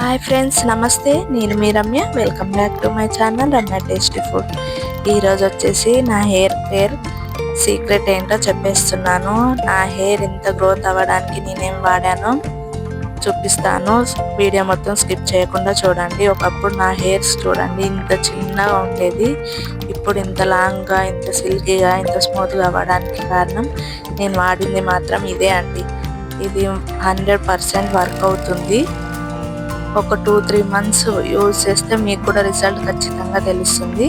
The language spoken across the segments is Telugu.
హాయ్ ఫ్రెండ్స్ నమస్తే. నేను మీ Ramya. Welcome back to my channel Ramya tasty food ఈరోజు వచ్చేసి నా హెయిర్ కేర్ సీక్రెట్ ఏంటో చెప్పేస్తున్నాను. నా హెయిర్ ఇంత గ్రోత్ అవ్వడానికి నేనేం వాడానో చూపిస్తాను. వీడియో మొత్తం స్కిప్ చేయకుండా చూడండి. ఒకప్పుడు నా హెయిర్స్ చూడండి ఇంత చిన్నగా ఉండేది. ఇప్పుడు ఇంత లాంగ్గా ఇంత సిల్కీగా ఇంత స్మూత్గా అవ్వడానికి కారణం నేను వాడింది మాత్రం ఇదే అండి. ఇది హండ్రెడ్ పర్సెంట్ వర్క్ అవుతుంది. ఒక టూ త్రీ మంత్స్ యూజ్ చేస్తే మీకు కూడా రిజల్ట్ ఖచ్చితంగా తెలుస్తుంది.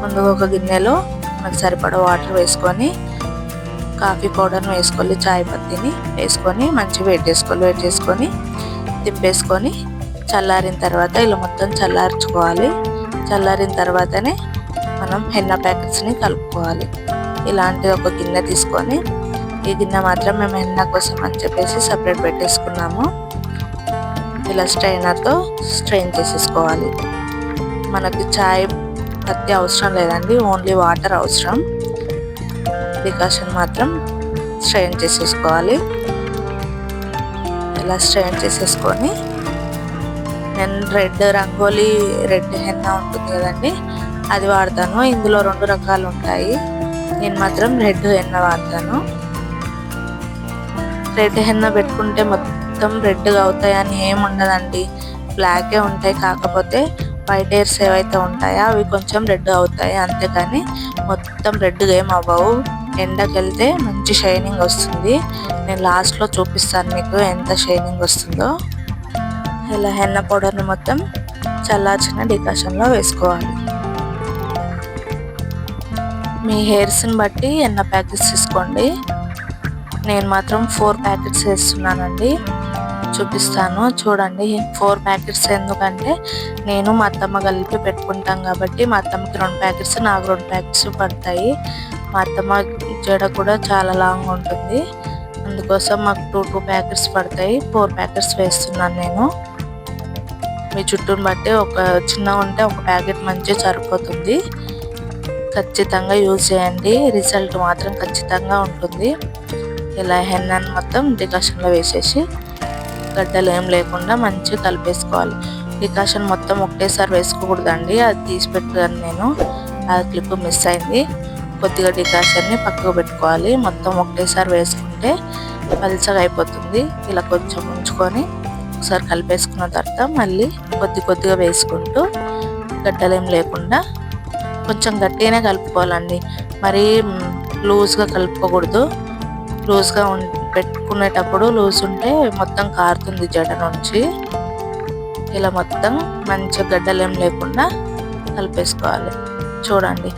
ముందుగా ఒక గిన్నెలో మనకు సరిపడా వాటర్ వేసుకొని కాఫీ పౌడర్ని వేసుకోవాలి చాయ్ పత్తిని వేసుకొని మంచిగా వెయిట్ చేసుకోవాలి. వెయిట్ చేసుకొని తిప్పేసుకొని చల్లారిన తర్వాత ఇలా మొత్తం చల్లార్చుకోవాలి. చల్లారిన తర్వాతనే మనం హెన్న ప్యాకెట్స్ని కలుపుకోవాలి. ఇలాంటి ఒక గిన్నె తీసుకొని ఈ గిన్నె మాత్రం మేము హెన్న కోసం అని చెప్పేసి సపరేట్ పెట్టేసుకున్నాము. ఇలా స్ట్రైనర్తో స్ట్రెయిన్ చేసేసుకోవాలి. మనకి చాయ్ పత్తి అవసరం లేదండి ఓన్లీ వాటర్ అవసరం. డికాషన్ మాత్రం స్ట్రెయిన్ చేసేసుకోవాలి. ఇలా స్ట్రెయిన్ చేసేసుకొని నేను రెడ్ రంగోలీ రెడ్ హెన్న ఉంటుంది కదండి అది వాడతాను. ఇందులో రెండు రకాలు ఉంటాయి. నేను మాత్రం రెడ్ హెన్న వాడతాను. రెడ్ హెన్న పెట్టుకుంటే మొత్తం మొత్తం రెడ్గా అవుతాయని ఏమి ఉండదండి. బ్లాకే ఉంటాయి కాకపోతే వైట్ హెయిర్స్ ఏవైతే ఉంటాయో అవి కొంచెం రెడ్ అవుతాయి అంతేకాని మొత్తం రెడ్గా ఏం అవ్వవు. ఎండకెళ్తే మంచి షైనింగ్ వస్తుంది. నేను లాస్ట్లో చూపిస్తాను మీకు ఎంత షైనింగ్ వస్తుందో. ఇలా హెన్న పౌడర్ని మొత్తం చల్లార్చిన డికాషన్లో వేసుకోవాలి. మీ హెయిర్స్ని బట్టి ఎన్న ప్యాకెట్స్ తీసుకోండి. నేను మాత్రం ఫోర్ ప్యాకెట్స్ వేస్తున్నానండి. చూపిస్తాను. చూడండి ఫోర్ ప్యాకెట్స్ ఎందుకంటే నేను మా అత్తమ్మ కలిపి పెట్టుకుంటాం కాబట్టి మా అత్తమ్మకి రెండు ప్యాకెట్స్ నాకు రెండు ప్యాకెట్స్ పడతాయి. మా అత్తమ్మ జడ కూడా చాలా లాంగ్ ఉంటుంది. అందుకోసం మాకు టూ టూ ప్యాకెట్స్ పడతాయి. ఫోర్ ప్యాకెట్స్ వేస్తున్నాను నేను. మీ చుట్టూని బట్టి ఒక చిన్న ఉంటే ఒక ప్యాకెట్ మంచిగా సరిపోతుంది. ఖచ్చితంగా యూజ్ చేయండి. రిజల్ట్ మాత్రం ఖచ్చితంగా ఉంటుంది. ఇలా హెన్నాన్ని మొత్తం డికాషన్లో వేసేసి గడ్డలు ఏం లేకుండా మంచిగా కలిపేసుకోవాలి. డికాషన్ మొత్తం ఒకటేసారి వేసుకోకూడదండి. అది తీసి పెట్టాను నేను. ఆ క్లిప్ మిస్ అయింది. కొద్దిగా డికాషన్ని పక్కకు పెట్టుకోవాలి. మొత్తం ఒకటేసారి వేసుకుంటే పలుచగా అయిపోతుంది. ఇలా కొంచెం ఉంచుకొని ఒకసారి కలిపేసుకున్న తర్వాత మళ్ళీ కొద్ది కొద్దిగా వేసుకుంటూ గడ్డలేం లేకుండా కొంచెం గట్టిగానే కలుపుకోవాలండి. మరీ లూజ్గా కలుపుకోకూడదు. లూజ్గా పెట్టుకునేటప్పుడు లూజ్ ఉంటే మొత్తం కారుతుంది జడ నుంచి. ఇలా మొత్తం మంచిగా గడ్డలేం లేకుండా కలిపేసుకోవాలి. చూడండి.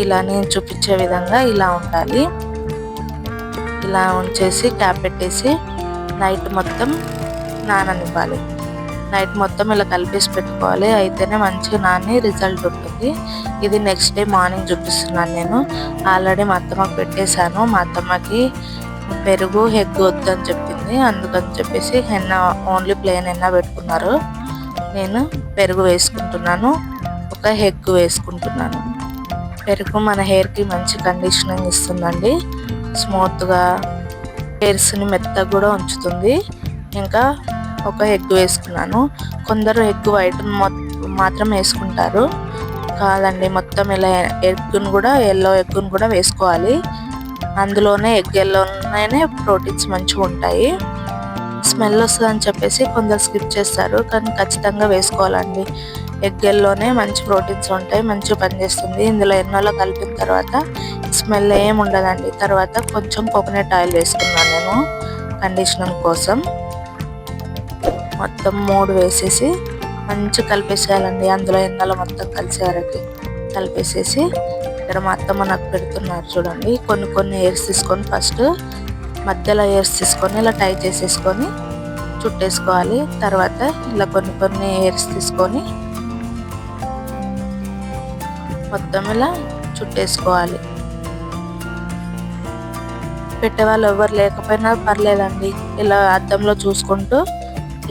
ఇలా నేను చూపించే విధంగా ఇలా ఉండాలి. ఇలా ఉంచేసి క్యాప్ పెట్టేసి నైట్ మొత్తం నాననివ్వాలి. నైట్ మొత్తం ఇలా కలిపేసి పెట్టుకోవాలి. అయితేనే మంచిగా నాని రిజల్ట్ ఉంటుంది. ఇది నెక్స్ట్ డే మార్నింగ్ చూపిస్తున్నాను నేను. ఆల్రెడీ మా అత్తమ్మకి పెట్టేశాను. మా అత్తమ్మకి పెరుగు హెగ్ వద్దని చెప్పింది. అందుకని చెప్పేసి హెన్న ఓన్లీ ప్లెయిన్ హెన్న పెట్టుకున్నారు. నేను పెరుగు వేసుకుంటున్నాను. ఒక హెగ్ వేసుకుంటున్నాను. పెరుగు మన హెయిర్కి మంచి కండిషనింగ్ ఇస్తుందండి. స్మూత్గా హెయిర్స్ని మెత్తగా కూడా ఉంచుతుంది. ఇంకా ఒక ఎగ్ వేసుకున్నాను. కొందరు ఎగ్ వైట్ మాత్రం వేసుకుంటారు. కాదండి మొత్తం ఇలా ఎగ్గును కూడా ఎల్లో ఎగ్గును కూడా వేసుకోవాలి. అందులోనే ఎగ్ ఎల్లోని ప్రోటీన్స్ మంచిగా ఉంటాయి. స్మెల్ వస్తుందని చెప్పేసి కొందరు స్కిప్ చేస్తారు. కానీ ఖచ్చితంగా వేసుకోవాలండి. ఎగ్గెల్లోనే మంచి ప్రోటీన్స్ ఉంటాయి మంచిగా పనిచేస్తుంది. ఇందులో ఎన్నోలో కలిపిన తర్వాత స్మెల్ ఏం ఉండదండి. తర్వాత కొంచెం కోకోనట్ ఆయిల్ వేసుకున్నాను నేను కండిషనర్ కోసం. మొత్తం మూడు వేసేసి మంచిగా కలిపేసేయాలండి. అందులో ఎన్నెల మొత్తం కలిసే వరకు కలిపేసేసి ఇక్కడ మా అత్తమ్మ నాకు పెడుతున్నారు చూడండి. కొన్ని కొన్ని ఎయిర్స్ తీసుకొని ఫస్ట్ మధ్యలో ఎయిర్స్ తీసుకొని ఇలా టై చేసేసుకొని చుట్టేసుకోవాలి. తర్వాత ఇలా కొన్ని కొన్ని ఎయిర్స్ తీసుకొని మొత్తం ఇలా చుట్టేసుకోవాలి. పెట్టేవాళ్ళు ఎవరు లేకపోయినా పర్లేదండి. ఇలా అద్దంలో చూసుకుంటూ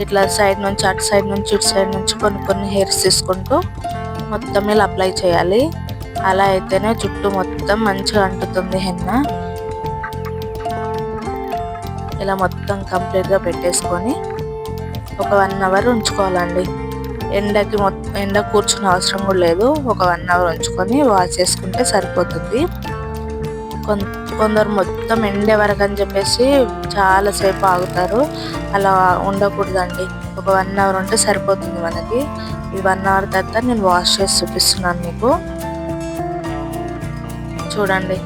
ఇట్లా సైడ్ నుంచి అటు సైడ్ నుంచి ఇటు సైడ్ నుంచి కొన్ని కొన్ని హెయిర్స్ తీసుకుంటూ మొత్తం ఇలా అప్లై చేయాలి. అలా అయితేనే జుట్టు మొత్తం మంచిగా అంటుతుంది హెన్న. ఇలా మొత్తం కంప్లీట్గా పెట్టేసుకొని ఒక వన్ అవర్ ఉంచుకోవాలండి. ఎండకి మొత్తం ఎండ కూర్చున్న అవసరం కూడా లేదు. ఒక వన్ అవర్ ఉంచుకొని వాష్ చేసుకుంటే సరిపోతుంది. కొం- కొందరు మొత్తం ఎండే వరకు అని చెప్పేసి చాలాసేపు ఆగుతారు. అలా ఉండకూడదండి. ఒక వన్ అవర్ ఉంటే సరిపోతుంది మనకి. ఈ వన్ అవర్ తర్వాత నేను వాష్ చేసి చూపిస్తున్నాను మీకు. చూడండి.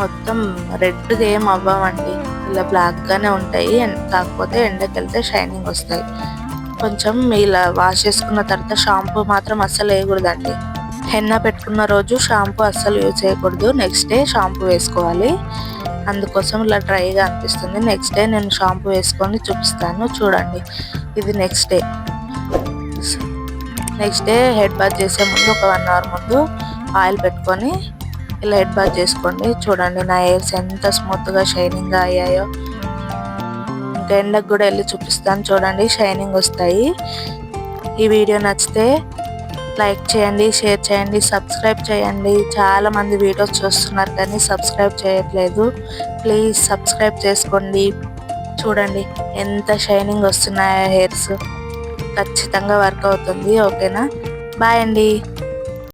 మొత్తం రెడ్గా ఏం అవ్వమండి ఇలా బ్లాక్గానే ఉంటాయి అండ్ కాకపోతే ఎండకి వెళ్తే షైనింగ్ వస్తాయి. కొంచెం ఇలా వాష్ చేసుకున్న తర్వాత షాంపూ మాత్రం అస్సలు వేయకూడదండి. హెన్న పెట్టుకున్న రోజు షాంపూ అస్సలు యూజ్ చేయకూడదు. నెక్స్ట్ డే షాంపూ వేసుకోవాలి. అందుకోసం ఇలా డ్రైగా అనిపిస్తుంది. నెక్స్ట్ డే నేను షాంపూ వేసుకొని చూపిస్తాను. చూడండి. ఇది next day next day head bath చేసే ముందు ఒక వన్ అవర్ ముందు ఆయిల్ పెట్టుకొని ఇలా హెడ్ బాత్ చేసుకోండి. చూడండి నా హెయిర్స్ ఎంత స్మూత్గా షైనింగ్గా అయ్యాయో. ఇంకా ఎండకు కూడా వెళ్ళి చూపిస్తాను. చూడండి షైనింగ్ వస్తాయి. ఈ వీడియో నచ్చితే లైక్ చేయండి షేర్ చేయండి సబ్స్క్రైబ్ చేయండి. చాలా మంది వీడియోస్ చూస్తున్నారు కానీ సబ్స్క్రైబ్ చేయట్లేదు. ప్లీజ్ సబ్స్క్రైబ్ చేసుకోండి. చూడండి ఎంత షైనింగ్ వస్తున్నాయో హెయిర్స్ ఖచ్చితంగా వర్క్ అవుతుంది. ఓకేనా బాయ్ అండి.